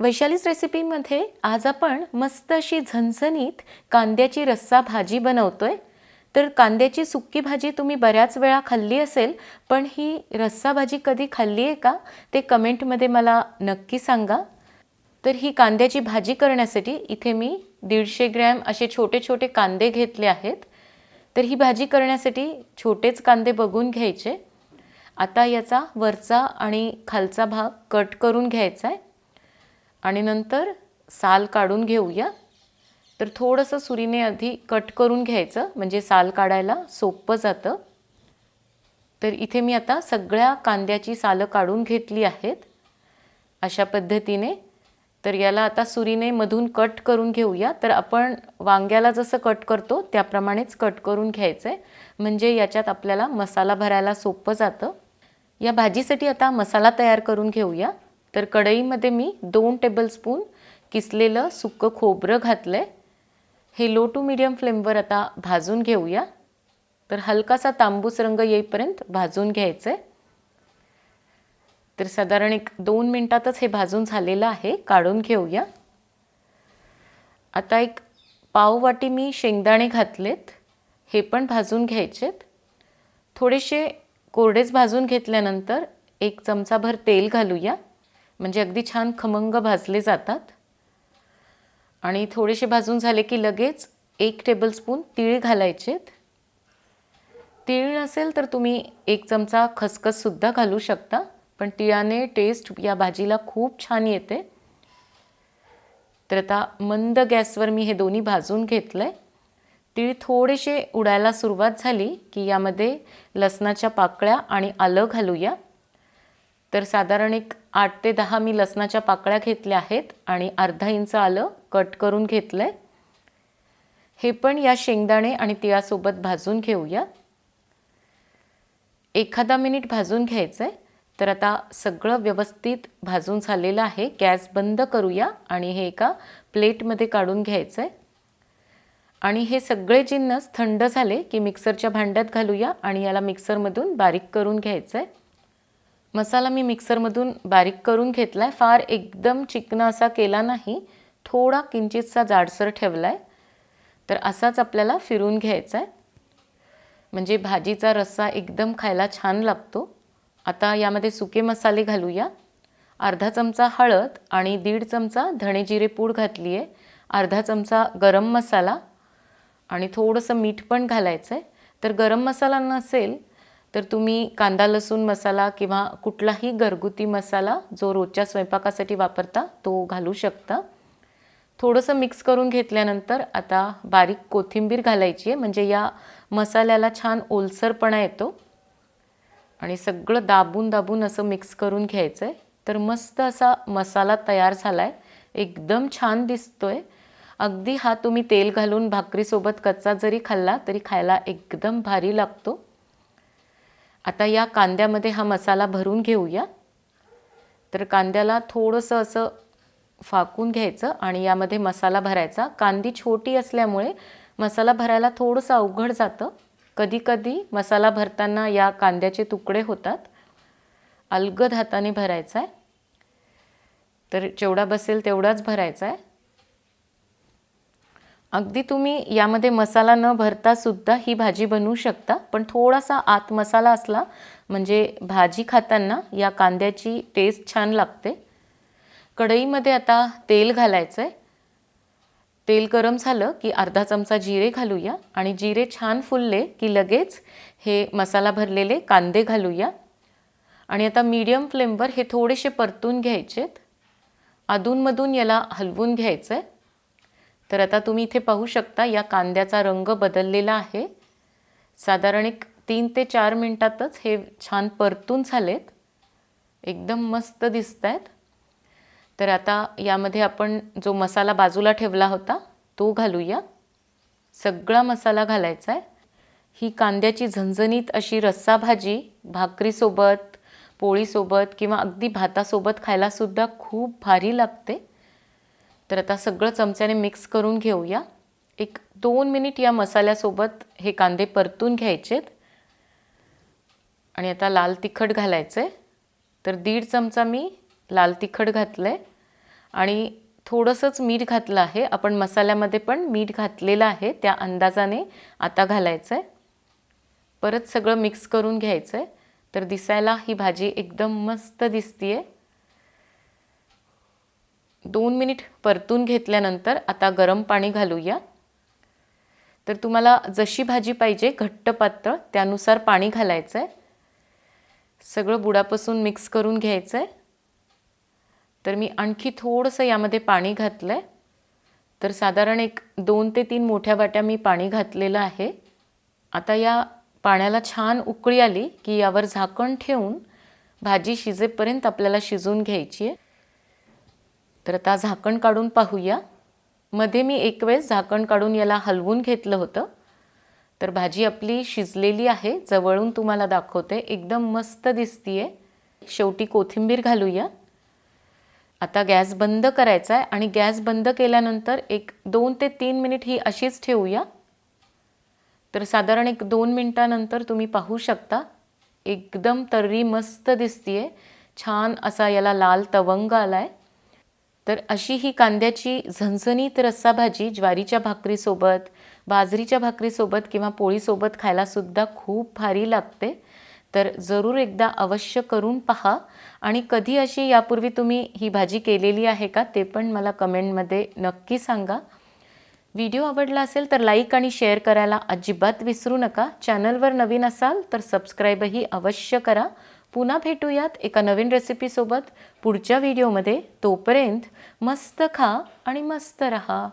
वैशालीच रेसिपीमध्ये आज आपण मस्त अशी झणझणीत कांद्याची रस्सा भाजी बनवतोय. तर कांद्याची सुक्की भाजी तुम्ही बऱ्याच वेळा खाल्ली असेल पण ही रस्सा भाजी कधी खाल्ली आहे का? ते कमेंटमध्ये मला नक्की सांगा. तर ही कांद्याची भाजी करण्यासाठी इथे मी दीडशे ग्रॅम असे छोटे छोटे कांदे घेतले आहेत. तर ही भाजी करण्यासाठी छोटेच कांदे बघून घ्यायचे. आता याचा वरचा आणि खालचा भाग कट करून घ्यायचा आहे. आणि नंतर साल काढून घेऊया. तर थोडंसं सुरीने आधी कट करून घ्यायचं म्हणजे साल काढायला सोपं जातं. तर इथे मी आता सगळ्या कांद्याची सालं काढून घेतली आहेत. अशा पद्धतीने. तर याला आता सुरीने मधून कट करून घेऊया. तर आपण वांग्याला जसं कट करतो त्याप्रमाणेच कट करून घ्यायचं आहे म्हणजे याच्यात आपल्याला मसाला भरायला सोपं जातं. या भाजीसाठी आता मसाला तयार करून घेऊया. तर कढईमध्ये मी दोन टेबलस्पून किसलेलं सुकं खोबरं घातलं आहे हे लो टू मिडियम फ्लेमवर आता भाजून घेऊया. तर हलकासा तांबूस रंग येईपर्यंत भाजून घ्यायचं आहे तर साधारण एक दोन मिनटातच हे भाजून झालेलं आहे काढून घेऊया. आता एक पाववाटी मी शेंगदाणे घातलेत हे पण भाजून घ्यायचेत. थोडेसे कोरडेच भाजून घेतल्यानंतर एक चमचाभर तेल घालूया. म्हणजे अगदी छान खमंग भाजले जातात. आणि थोडेसे भाजून झाले की लगेच एक टेबलस्पून तीळ घालायचेत. तीळ नसेल तर तुम्ही एक चमचा खसखससुद्धा घालू शकता पण तिळाने टेस्ट या भाजीला खूप छान येते. तर आता मंद गॅसवर मी हे दोन्ही भाजून घेतलं आहे तीळ थोडेसे उडायला सुरुवात झाली की यामध्ये लसणाच्या पाकळ्या आणि आलं घालूया. तर साधारण एक आठ ते दहा मी लसणाच्या पाकळ्या घेतल्या आहेत आणि अर्धा इंच आलं कट करून घेतलं आहे हे पण या शेंगदाणे आणि तिळासोबत भाजून घेऊया. एखादा मिनिट भाजून घ्यायचं आहे तर आता सगळं व्यवस्थित भाजून झालेलं आहे. गॅस बंद करूया आणि हे एका प्लेटमध्ये काढून घ्यायचं आहे आणि हे सगळे जिन्नस थंड झाले की मिक्सरच्या भांड्यात घालूया आणि याला मिक्सरमधून बारीक करून घ्यायचं आहे मसाला मी मिक्सरमधून बारीक करून घेतला आहे फार एकदम चिकना असा केला नाही. थोडा किंचितसा जाडसर ठेवला आहे तर असाच आपल्याला फिरून घ्यायचा आहे म्हणजे भाजीचा रस्सा एकदम खायला छान लागतो. आता यामध्ये सुके मसाले घालूया. अर्धा चमचा हळद आणि दीड चमचा धणे जिरे पूड घातली आहे अर्धा चमचा गरम मसाला आणि थोडंसं मीठ पण घालायचं आहे तर गरम मसाला नसेल तर तुम्ही कांदा लसूण मसाला किंवा कुठलाही घरगुती मसाला जो रोजच्या स्वयंपाकासाठी वापरता तो घालू शकता. थोडंसं मिक्स करून घेतल्यानंतर आता बारीक कोथिंबीर घालायची आहे. म्हणजे या मसाल्याला छान ओलसरपणा येतो. आणि सगळं दाबून दाबून असं मिक्स करून घ्यायचं आहे तर मस्त असा मसाला तयार झाला आहे एकदम छान दिसतो आहे अगदी हा तुम्ही तेल घालून भाकरीसोबत कच्चा जरी खाल्ला तरी खायला एकदम भारी लागतो. आता या कांद्यामध्ये हा मसाला भरून घेऊया. तर कांद्याला थोडंसं असं फाकून घ्यायचं आणि यामध्ये मसाला भरायचा. कांदी छोटी असल्यामुळे मसाला भरायला थोडंसं अवघड जातं. कधीकधी मसाला भरताना या कांद्याचे तुकडे होतात. अलगद हाताने भरायचा आहे तर जेवढा बसेल तेवढाच भरायचा आहे अगदी तुम्ही यामध्ये मसाला न भरता सुद्धा ही भाजी बनवू शकता पण थोडासा आत मसाला असला म्हणजे भाजी खाताना या कांद्याची टेस्ट छान लागते. कढईमध्ये आता तेल घालायचं आहे तेल गरम झालं की अर्धा चमचा जिरे घालूया आणि जिरे छान फुलले की लगेच हे मसाला भरलेले कांदे घालूया. आणि आता मीडियम फ्लेमवर हे थोडेसे परतून घ्यायचेत. अधूनमधून याला हलवून घ्यायचं आहे तर आता तुम्ही इथे पाहू शकता या कांद्याचा रंग बदललेला आहे. साधारण एक तीन ते चार मिनटातच हे छान परतून झालेत. एकदम मस्त दिसत आहेत तर आता यामध्ये आपण जो मसाला बाजूला ठेवला होता तो घालूया. सगळा मसाला घालायचा आहे. ही कांद्याची झणझणीत अशी रस्सा भाजी भाकरीसोबत पोळीसोबत किंवा अगदी भातासोबत खायलासुद्धा खूप भारी लागते. तर आता सगळं चमच्याने मिक्स करून घेऊया. एक दोन मिनिट या मसाल्यासोबत हे कांदे परतून घ्यायचेत. आणि आता लाल तिखट घालायचं आहे तर दीड चमचा मी लाल तिखट घातलं आहे आणि थोडंसंच मीठ घातलं आहे. आपण मसाल्यामध्ये पण मीठ घातलेलं आहे. त्या अंदाजाने आता घालायचं आहे परत सगळं मिक्स करून घ्यायचं आहे तर दिसायला ही भाजी एकदम मस्त दिसतीये. दोन मिनिट परतून घेतल्यानंतर आता गरम पाणी घालूया. तर तुम्हाला जशी भाजी पाहिजे घट्ट पातळ त्यानुसार पाणी घालायचं आहे सगळं बुडापासून मिक्स करून घ्यायचं आहे तर मी आणखी थोडंसं यामध्ये पाणी घातलं आहे तर साधारण एक दोन ते तीन मोठ्या वाट्या मी पाणी घातलेलं आहे. आता या पाण्याला छान उकळी आली की यावर झाकण ठेवून भाजी शिजेपर्यंत आपल्याला शिजवून घ्यायची आहे. तर आता झाकण काढून पाहूया. मध्ये मी एक वेळेस झाकण काढून याला हलवून घेतलं होतं. तर भाजी आपली शिजलेली आहे. जवळून तुम्हाला दाखवते. एकदम मस्त दिसतीये. शेवटी कोथिंबीर घालूया. आता गॅस बंद करायचा आहे आणि गॅस बंद केल्यानंतर एक दोन ते तीन मिनिट ही अशीच ठेवूया. तर साधारण एक दोन मिनटानंतर तुम्ही पाहू शकता. एकदम तर्री मस्त दिसतीये. छान असा याला लाल तवंग आलाय. तर अशी ही कांद्याची झणझणीत रस्सा भाजी ज्वारीच्या भाकरीसोबत बाजरीच्या भाकरीसोबत किंवा पोळीसोबत खायलासुद्धा खूप भारी लागते. तर जरूर एकदा अवश्य करून पहा. आणि कधी अशी यापूर्वी तुम्ही ही भाजी केलेली आहे का ते पण मला कमेंटमध्ये नक्की सांगा. व्हिडिओ आवडला असेल तर लाईक आणि शेअर करायला अजिबात विसरू नका. चॅनलवर नवीन असाल तर सबस्क्राईबही अवश्य करा. पुन्हा भेटूयात एका नवीन रेसिपीसोबत पुढच्या व्हिडिओमध्ये तोपर्यंत मस्त खा आणि मस्त रहा.